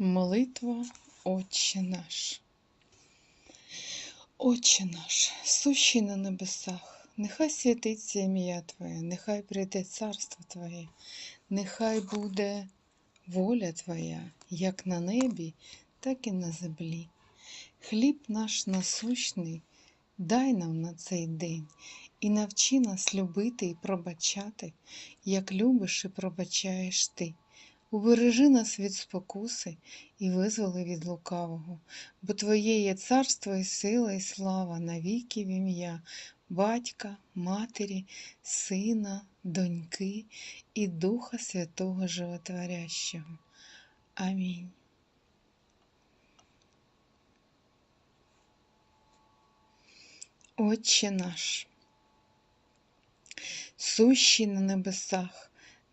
Молитва Отче наш. Отче наш, сущий на небесах, нехай святиться ім'я Твоє, нехай прийде царство Твоє, нехай буде воля Твоя, як на небі, так і на землі. Хліб наш насущний, дай нам на цей день і навчи нас любити і пробачати, як любиш і пробачаєш ти. Убережи нас від спокуси і визволи від лукавого, бо Твоє є царство і сила, і слава навіки в ім'я Батька, Матері, Сина, Доньки і Духа Святого Животворящого. Амінь. Отче наш, сущий на небесах,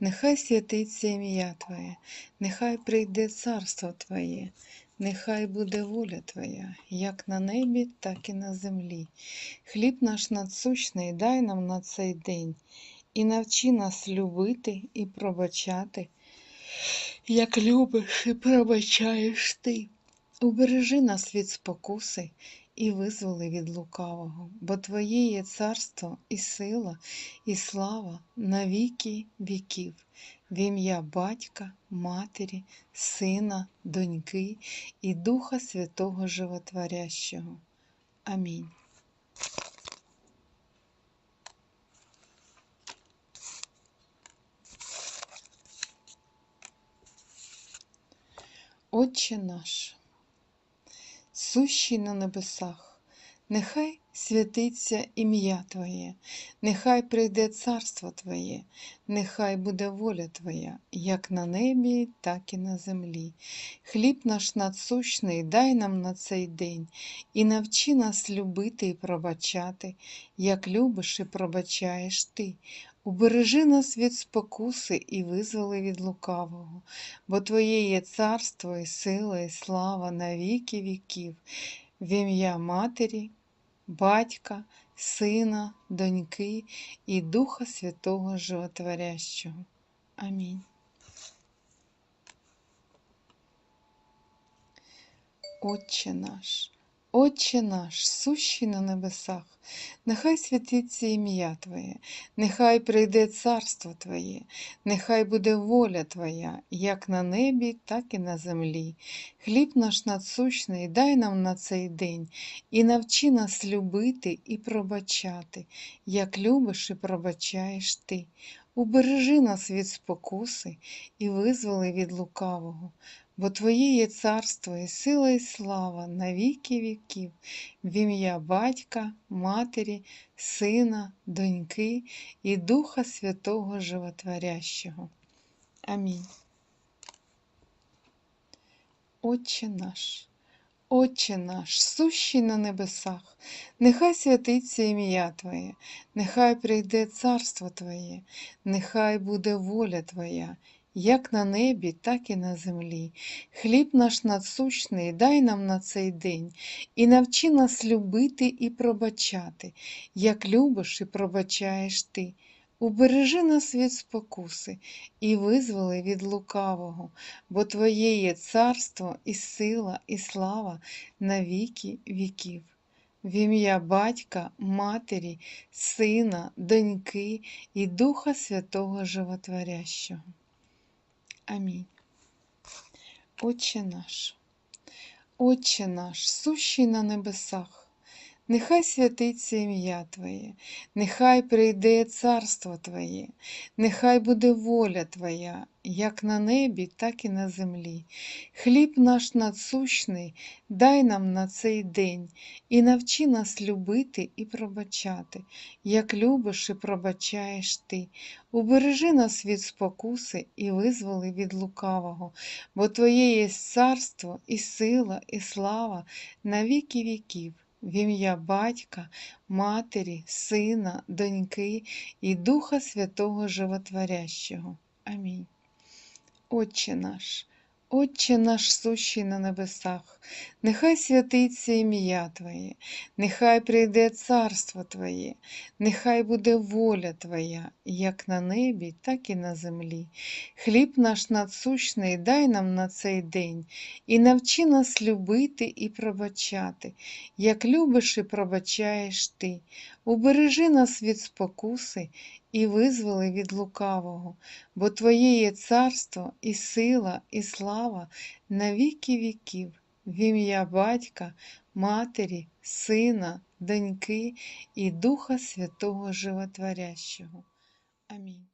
нехай святиться ім'я Твоє, нехай прийде царство Твоє, нехай буде воля Твоя, як на небі, так і на землі. Хліб наш надсущний дай нам на цей день і навчи нас любити і пробачати, як любиш і пробачаєш ти. Убережи нас від спокуси і визволи від лукавого, бо Твоє є царство і сила, і слава на віки віків, в ім'я Батька, Матері, Сина, Доньки і Духа Святого Животворящого. Амінь. Отче наш, сущий на небесах, нехай святиться ім'я Твоє, нехай прийде царство Твоє, нехай буде воля Твоя, як на небі, так і на землі. Хліб наш надсущний дай нам на цей день і навчи нас любити і пробачати, як любиш і пробачаєш ти. Убережи нас від спокуси і визволи від лукавого, бо Твоє є царство і сила, і слава на віки віків, в ім'я Матері, Батька, Сина, Доньки і Духа Святого Животворящого. Амінь. Отче наш, Отче наш, сущий на небесах, нехай святиться ім'я Твоє, нехай прийде царство Твоє, нехай буде воля Твоя, як на небі, так і на землі. Хліб наш надсущний дай нам на цей день і навчи нас любити і пробачати, як любиш і пробачаєш ти. Убережи нас від спокуси і визволи від лукавого, бо Твоє є царство і сила, і слава на віки віків, в ім'я Батька, Матері, Сина, Доньки і Духа Святого Животворящого. Амінь. Отче наш, Отче наш, сущий на небесах, нехай святиться ім'я Твоє, нехай прийде царство Твоє, нехай буде воля Твоя, як на небі, так і на землі. Хліб наш надсущний дай нам на цей день і навчи нас любити і пробачати, як любиш і пробачаєш ти. Убережи нас від спокуси і визволи від лукавого, бо Твоє є царство і сила, і слава на віки віків. В ім'я Батька, Матері, Сина, Доньки і Духа Святого Животворящого. Амінь. Отче наш, Отче наш, сущий на небесах, Нехай святиться ім'я Твоє, нехай прийде царство Твоє, нехай буде воля Твоя, як на небі, так і на землі. Хліб наш надсущний дай нам на цей день і навчи нас любити і пробачати, як любиш і пробачаєш ти. Убережи нас від спокуси і визволи від лукавого, бо Твоє є царство, і сила, і слава на віки віків в ім'я Батька, Матері, Сина, Доньки і Духа Святого Животворящого. Амінь. Отче наш, Отче наш сущий на небесах, нехай святиться ім'я Твоє, нехай прийде царство Твоє, нехай буде воля Твоя, як на небі, так і на землі. Хліб наш надсущний дай нам на цей день, і навчи нас любити і пробачати, як любиш і пробачаєш Ти. Убережи нас від спокуси і визволи від лукавого, бо Твоє є царство, і сила, і слава на віки віків, в ім'я Батька, Матері, Сина, Доньки і Духа Святого Животворящого. Амінь.